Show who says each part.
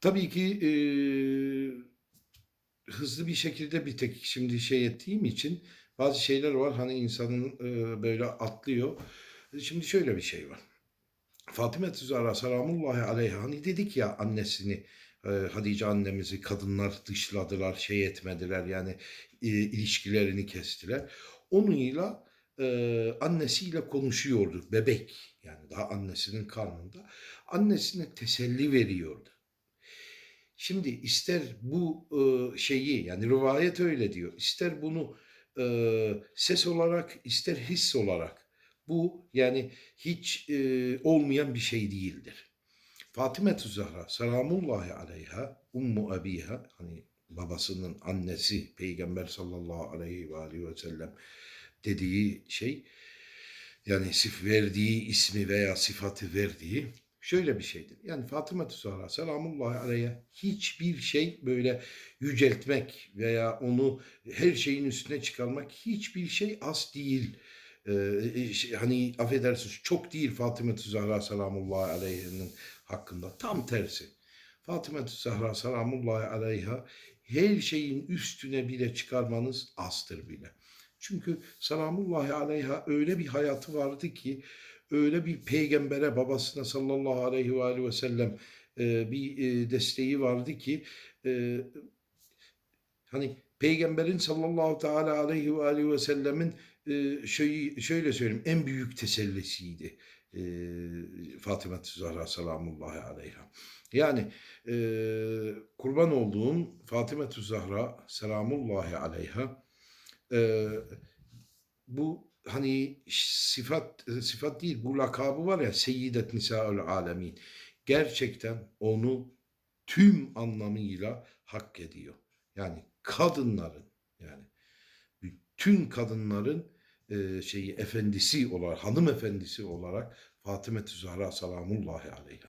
Speaker 1: Tabii ki e, hızlı bir şekilde bir tek şimdi şey ettiğim için bazı şeyler var hani insanın e, böyle atlıyor. Şimdi şöyle bir şey var. Fatime Zahra selamullahi aleyha hani dedik ya annesini e, Hatice annemizi kadınlar dışladılar, şey etmediler yani e, ilişkilerini kestiler. Onunla e, annesiyle konuşuyordu bebek yani daha annesinin karnında. Annesine teselli veriyordu. Şimdi ister bu e, şeyi yani rivayet öyle diyor. ister bunu e, ses olarak ister his olarak bu yani hiç e, olmayan bir şey değildir. Fatime Zahra selamullahi aleyha ummu abiha hani babasının annesi peygamber sallallahu aleyhi ve aleyhi ve sellem dediği şey yani verdiği ismi veya sıfatı verdiği şöyle bir şeydir. Yani Fatıma Zahra selamullahi aleyhe hiçbir şey böyle yüceltmek veya onu her şeyin üstüne çıkarmak hiçbir şey az değil. Ee, şey, hani affedersiniz çok değil Fatıma Zahra selamullahi aleyhe'nin hakkında. Tam tersi. Fatıma Zahra selamullahi aleyha her şeyin üstüne bile çıkarmanız azdır bile. Çünkü selamullahi aleyha öyle bir hayatı vardı ki öyle bir peygambere babasına sallallahu aleyhi ve aleyhi ve sellem e, bir e, desteği vardı ki e, hani peygamberin sallallahu teala aleyhi ve aleyhi ve sellemin e, şöyle, şöyle söyleyeyim en büyük tesellisiydi e, Fatıma Zahra selamullahi aleyha. Yani e, kurban olduğum Fatıma Zahra selamullahi aleyha e, bu hani sıfat sıfat değil bu lakabı var ya Seyyidet Nisaül Alemin. Gerçekten onu tüm anlamıyla hak ediyor. Yani kadınların yani bütün kadınların e, şeyi efendisi olarak hanım efendisi olarak Fatıma Zahra selamullahi aleyha.